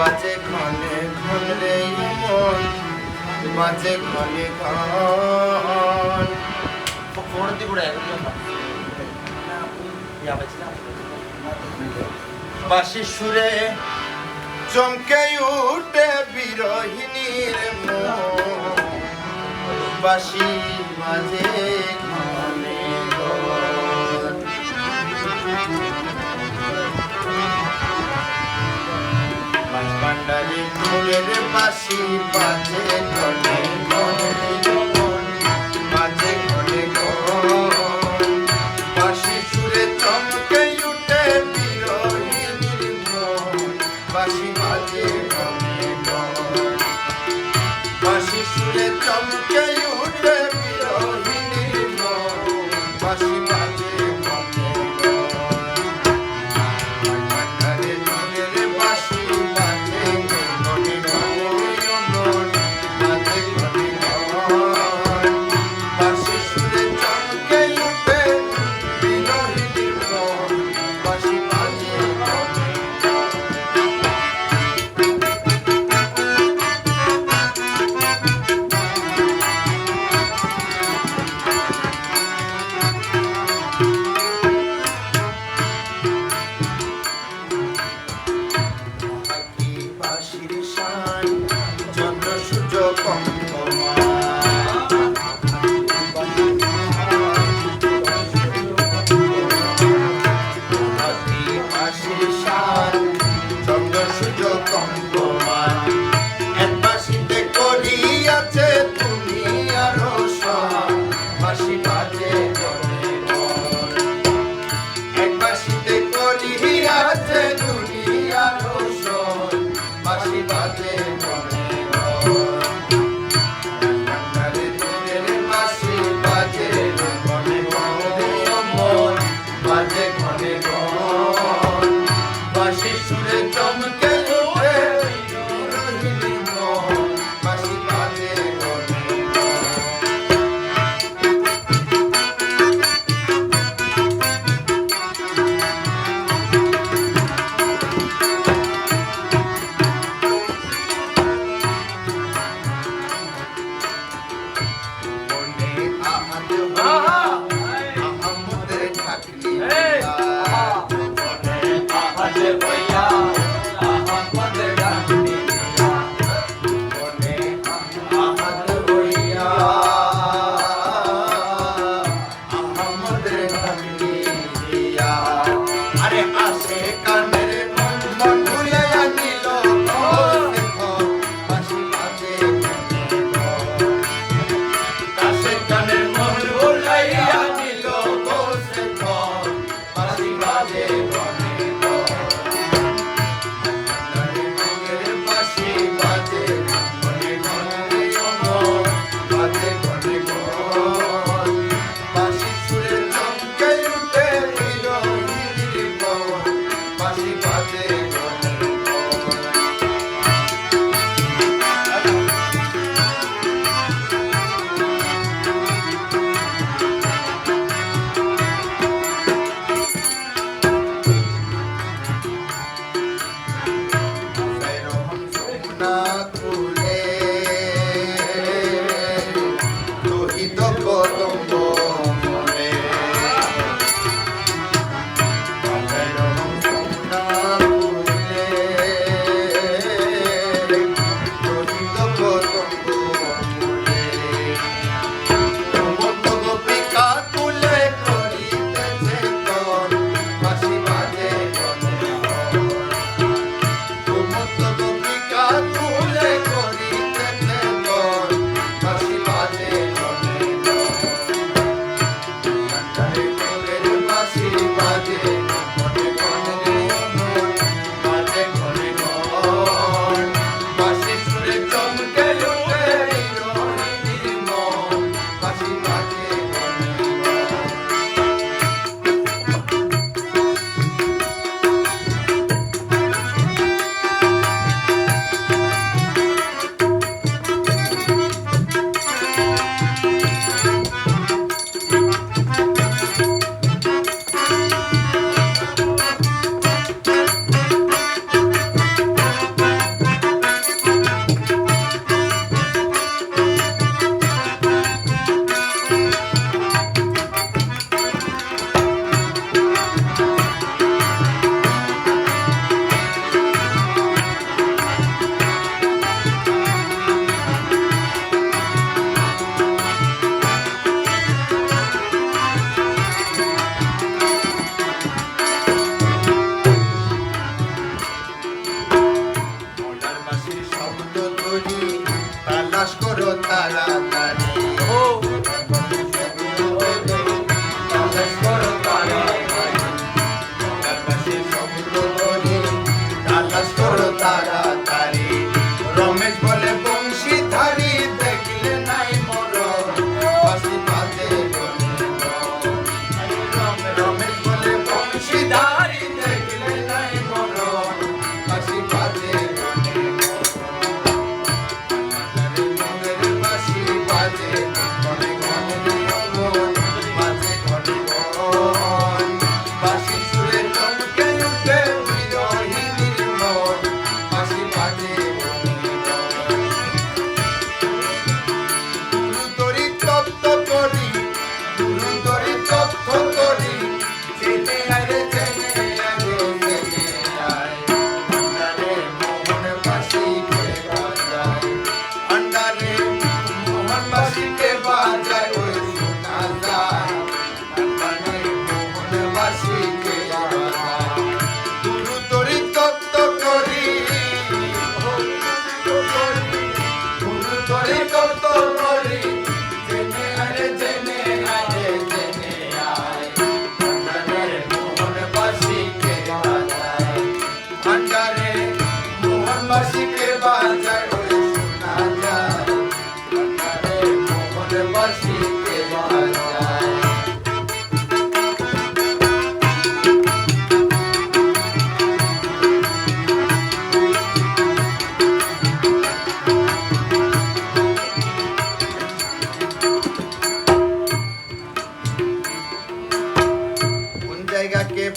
বাজে ক্ষণে ক্ষণ রে মন বাজে ক্ষণে ক্ষণ পড়তে পড়ে বাসি সুরে চমকে উঠে বিরোহিনীর মন। বাসি বাজে ফুলের পাশি বাজে মনে চন্দন Ah.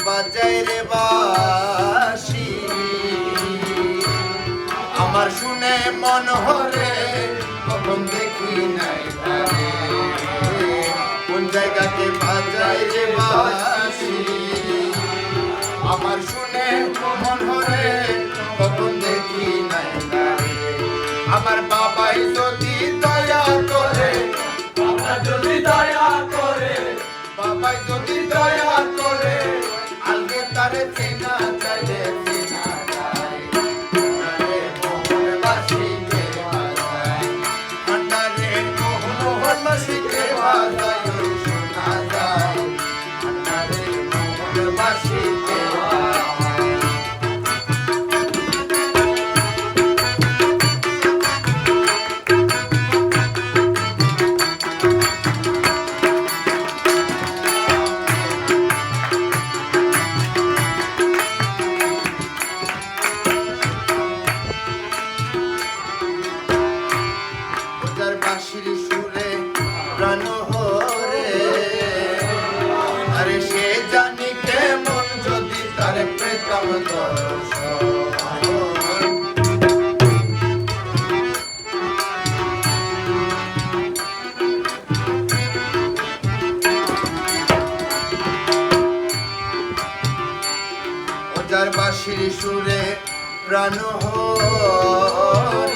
বাজাই রে বাসি। আমার শুনে মন হরে কখন দেখি নাই কোন জায়গাকে বাজাই রে বাসি? আমার শুনে মন হরে কখন দেখি নাই আমার বা যার বাসির সুরে প্রাণ হয়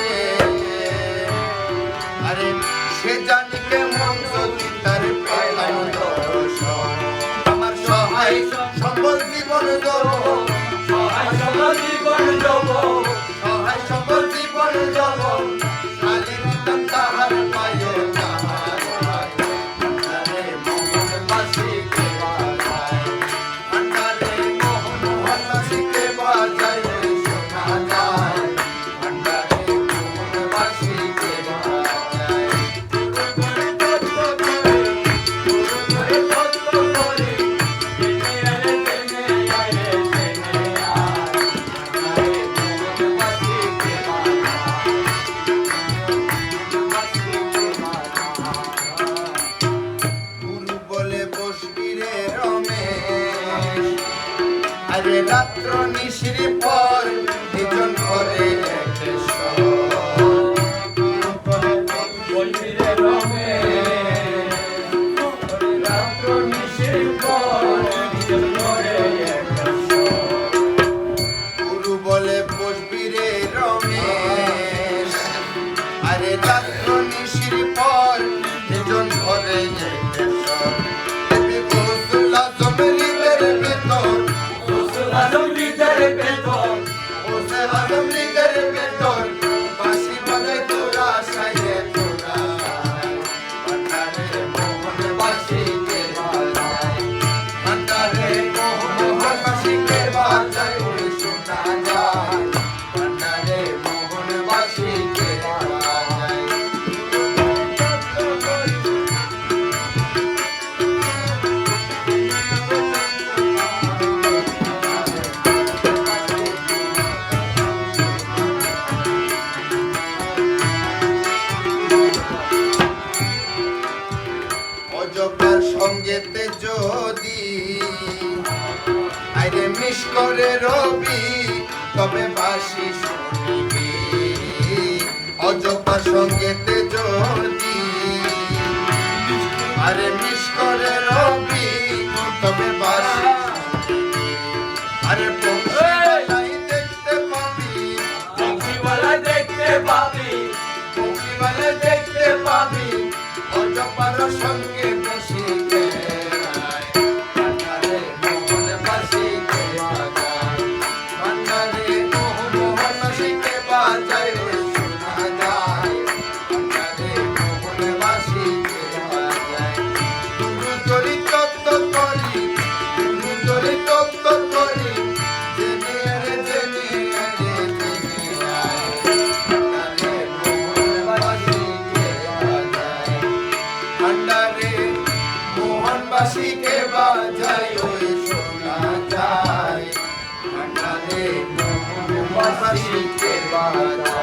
তবে বাসি শুনিবি। অজপার সঙ্গেতে যদি আরে মিস করে রবি তবে বাসি আরে পৌঁছাই দেখতে পাবি। বংশীওয়ালা দেখতে পাবি। পৌঁছিবালে দেখতে পাবি। অজপার সঙ্গে চারে মোহনবাসীকে বাজাই ওই সোনা চারে মোহনবাসীকে বাজাই